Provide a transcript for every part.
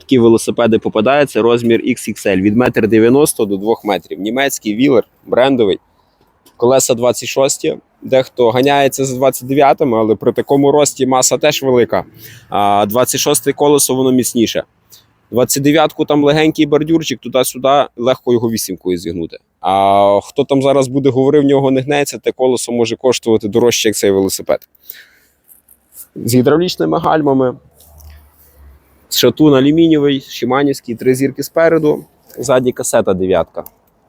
Такі велосипеди попадаються, розмір XXL від 1,90 м до 2 метрів. Німецький вілер, брендовий. Колеса 26. Дехто ганяється з 29-ми, але при такому рості маса теж велика. А 26 колесо воно міцніше. 29-ку там легенький бордюрчик, туди-сюди легко його вісімкою зігнути. А хто там зараз буде говорив, в нього не гнеться, те колесо може коштувати дорожче, як цей велосипед. З гідравлічними гальмами. Шатун алюмінієвий, Шиманівський, три зірки спереду, ззаді касета дев'ятка.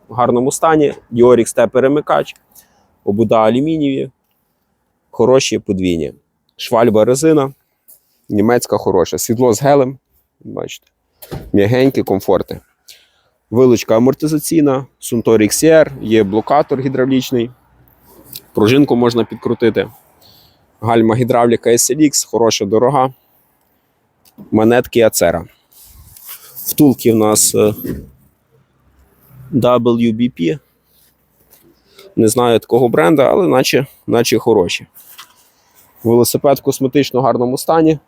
В гарному стані, Діорік перемикач, обуда алюмінієві, хороші подвійні. Швальба резина, німецька хороша. Світло з гелем, бачите, м'ягенькі, комфорти. Вилучка амортизаційна, Suntory XR, є блокатор гідравлічний, пружинку можна підкрутити. Гальма гідравліка SLX, хороша, дорога монетки Ацера. Втулки в нас е, WBP. Не знаю такого бренда, але наче, наче хороші. Велосипед в косметично гарному стані.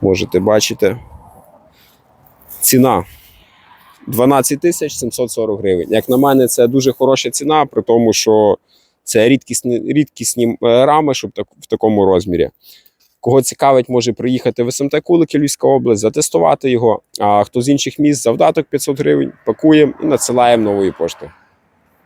Можете бачити. Ціна 12 тисяч 740 гривень. Як на мене, це дуже хороша ціна, при тому, що це рідкісні, рідкісні е, рами, щоб в такому розмірі. Кого цікавить, може приїхати в СМТ Кулики, Львівська область, затестувати його. А хто з інших міст завдаток 500 гривень, пакуємо і надсилаємо новою поштою.